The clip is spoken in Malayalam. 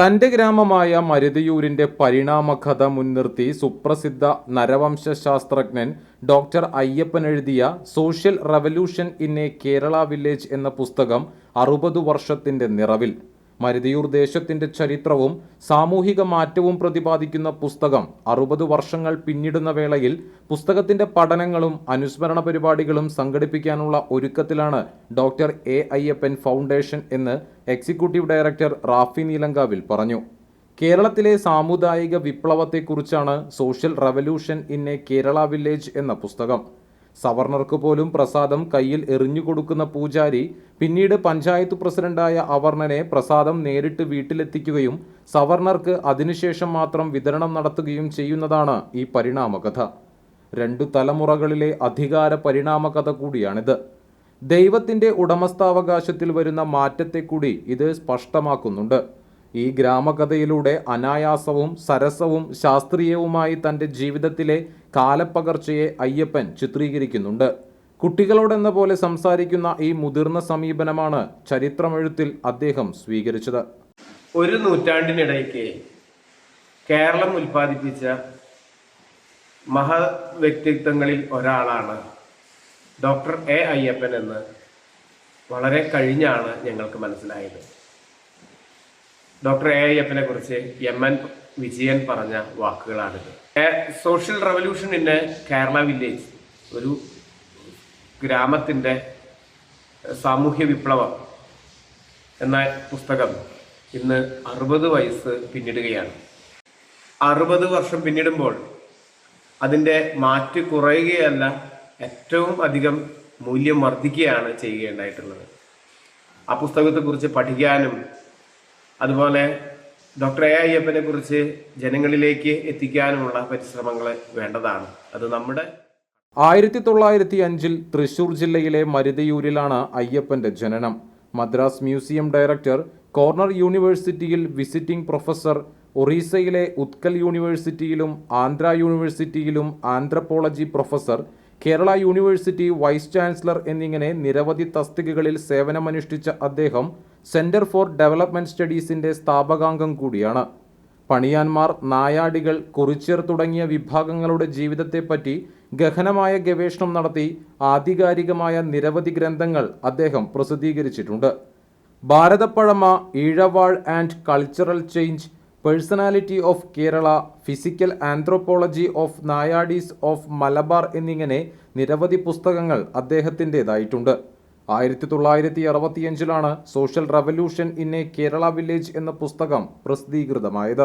തന്റെ ഗ്രാമമായ മരുതിയൂരിന്റെ പരിണാമകഥ മുൻനിർത്തി സുപ്രസിദ്ധ നരവംശശാസ്ത്രജ്ഞൻ ഡോക്ടർ അയ്യപ്പൻ എഴുതിയ social revolution in a Kerala village എന്ന പുസ്തകം അറുപത് വർഷത്തിന്റെ നിറവിൽ. മരുതിയൂർ ദേശത്തിന്റെ ചരിത്രവും സാമൂഹിക മാറ്റവും പ്രതിപാദിക്കുന്ന പുസ്തകം അറുപത് വർഷങ്ങൾ പിന്നിടുന്ന വേളയിൽ പുസ്തകത്തിന്റെ പഠനങ്ങളും അനുസ്മരണ പരിപാടികളും സംഘടിപ്പിക്കാനുള്ള ഒരുക്കത്തിലാണ് ഡോക്ടർ എ അയ്യപ്പൻ ഫൗണ്ടേഷൻ എന്ന് എക്സിക്യൂട്ടീവ് ഡയറക്ടർ റാഫി നീലങ്കാവിൽ പറഞ്ഞു. കേരളത്തിലെ സാമുദായിക വിപ്ലവത്തെക്കുറിച്ചാണ് social revolution in a Kerala village എന്ന പുസ്തകം. സവർണർക്ക് പോലും പ്രസാദം കയ്യിൽ എറിഞ്ഞുകൊടുക്കുന്ന പൂജാരി പിന്നീട് പഞ്ചായത്ത് പ്രസിഡന്റായ അവർണനെ പ്രസാദം നേരിട്ട് വീട്ടിലെത്തിക്കുകയും സവർണർക്ക് അതിനുശേഷം മാത്രം വിതരണം നടത്തുകയും ചെയ്യുന്നതാണ് ഈ പരിണാമകഥ. രണ്ടു തലമുറകളിലെ അധികാര പരിണാമകഥ കൂടിയാണിത്. ദൈവത്തിന്റെ ഉടമസ്ഥാവകാശത്തിൽ വരുന്ന മാറ്റത്തെ കൂടി ഇത് സ്പഷ്ടമാക്കുന്നുണ്ട്. ഈ ഗ്രാമകഥയിലൂടെ അനായാസവും സരസവും ശാസ്ത്രീയവുമായി തന്റെ ജീവിതത്തിലെ കാലപ്പകർച്ചയെ അയ്യപ്പൻ ചിത്രീകരിക്കുന്നുണ്ട്. കുട്ടികളോടെന്ന പോലെ സംസാരിക്കുന്ന ഈ മുതിർന്ന സമീപനമാണ് ചരിത്രമെഴുത്തിൽ അദ്ദേഹം സ്വീകരിച്ചത്. ഒരു നൂറ്റാണ്ടിനിടയ്ക്ക് കേരളം ഉൽപ്പാദിപ്പിച്ച മഹാ വ്യക്തിത്വങ്ങളിൽ ഒരാളാണ് ഡോക്ടർ എ അയ്യപ്പൻ എന്ന് വളരെ കഴിഞ്ഞാണ് ഞങ്ങൾക്ക് മനസ്സിലായത്. ഡോക്ടർ എ ഐ എഫിനെ കുറിച്ച് എം എൻ വിജയൻ പറഞ്ഞ വാക്കുകളാണിത്. Social revolution in Kerala village ഒരു ഗ്രാമത്തിന്റെ സാമൂഹ്യ വിപ്ലവം എന്ന പുസ്തകം ഇന്ന് അറുപത് വയസ്സ് പിന്നിടുകയാണ്. അറുപത് വർഷം പിന്നിടുമ്പോൾ അതിന്റെ മാറ്റ് കുറയുകയല്ല ഏറ്റവും അധികം മൂല്യം വർദ്ധിക്കുകയാണ് ചെയ്യുകയുണ്ടായിട്ടുള്ളത്. ആ പുസ്തകത്തെക്കുറിച്ച് പഠിക്കാനും അതുപോലെ ഡോക്ടർ എ അയ്യപ്പനെ കുറിച്ച് ജനങ്ങളിലേക്ക് എത്തിക്കാനുമുള്ള പരിശ്രമങ്ങൾ വേണ്ടതാണ്. അത് നമ്മുടെ ആയിരത്തി തൊള്ളായിരത്തി അഞ്ചിൽ തൃശൂർ ജില്ലയിലെ മരുതയൂരിലാണ് അയ്യപ്പന്റെ ജനനം. മദ്രാസ് മ്യൂസിയം ഡയറക്ടർ കോർണർ യൂണിവേഴ്സിറ്റിയിൽ വിസിറ്റിംഗ് പ്രൊഫസർ ഒറീസയിലെ ഉത്കൽ യൂണിവേഴ്സിറ്റിയിലും Andhra യൂണിവേഴ്സിറ്റിയിലും anthropology professor Kerala university vice chancellor എന്നിങ്ങനെ നിരവധി തസ്തികകളിൽ സേവനമനുഷ്ഠിച്ച അദ്ദേഹം സെന്റർ ഫോർ ഡെവലപ്മെന്റ് സ്റ്റഡീസിന്റെ സ്ഥാപകാംഗം കൂടിയാണ്. പണിയാന്മാർ നായാടികൾ കുറിച്യർ തുടങ്ങിയ വിഭാഗങ്ങളുടെ ജീവിതത്തെപ്പറ്റി ഗഹനമായ ഗവേഷണം നടത്തി ആധികാരികമായ നിരവധി ഗ്രന്ഥങ്ങൾ അദ്ദേഹം പ്രസിദ്ധീകരിച്ചിട്ടുണ്ട്. Bharathappazhama Ezhavas and cultural change personality of Kerala physical anthropology of Nayadis of Malabar എന്നിങ്ങനെ നിരവധി പുസ്തകങ്ങൾ അദ്ദേഹത്തിന്റെതായിട്ടുണ്ട്. ആയിരത്തി തൊള്ളായിരത്തി അറുപത്തിയഞ്ചിലാണ് social revolution in a Kerala village എന്ന പുസ്തകം പ്രസിദ്ധീകൃതമായത്.